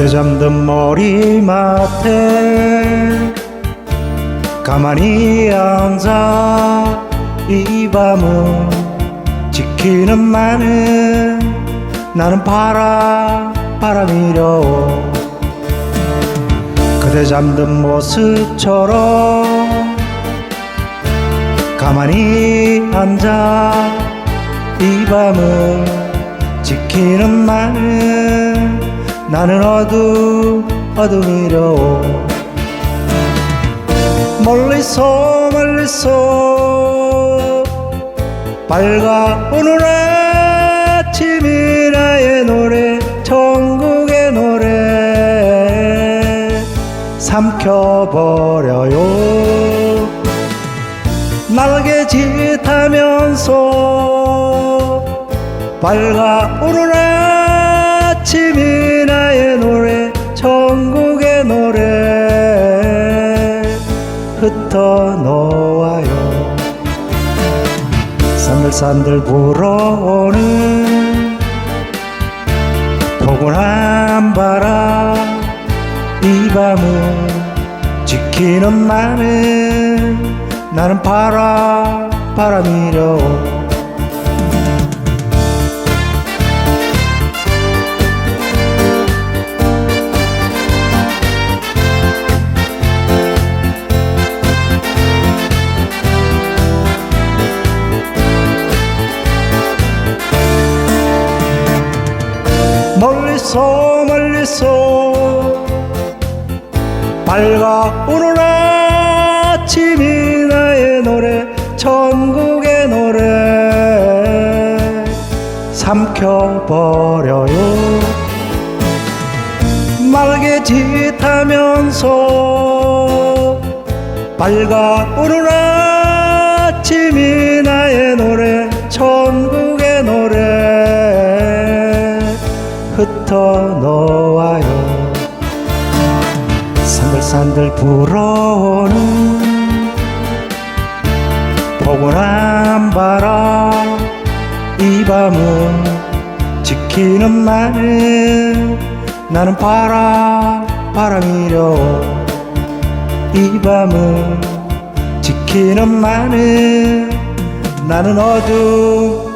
그대 잠든 머리맡에 가만히 앉아 이 밤을 지키는 나는 나는 바람 바람이려 그대 잠든 모습처럼 가만히 앉아 이 밤을 지키는 나는 나는 어둠 어둠이려 멀리서 멀리서 밝아오는 아침이 나의 노래 전국의 노래 삼켜버려요. 날개짓하면서 밝아오는 아 침이 나의 노래 전국의 노래 흩어 놓아요. 산들산들 불어오는 포근한 바람 이 밤을 지키는 나는 나는 바람 바람이려 멀리서 멀리서 밝아오는 아침이 나의 노래 전국의 노래 삼켜버려요. 말개짓하면서 밝아오는 아 흩어 놓아요. 산들산들 불어오는 포근한 바람 이 밤을 지키는 나는 나는 바람 바람이려 이 밤을 지키는 나는 나는 어둠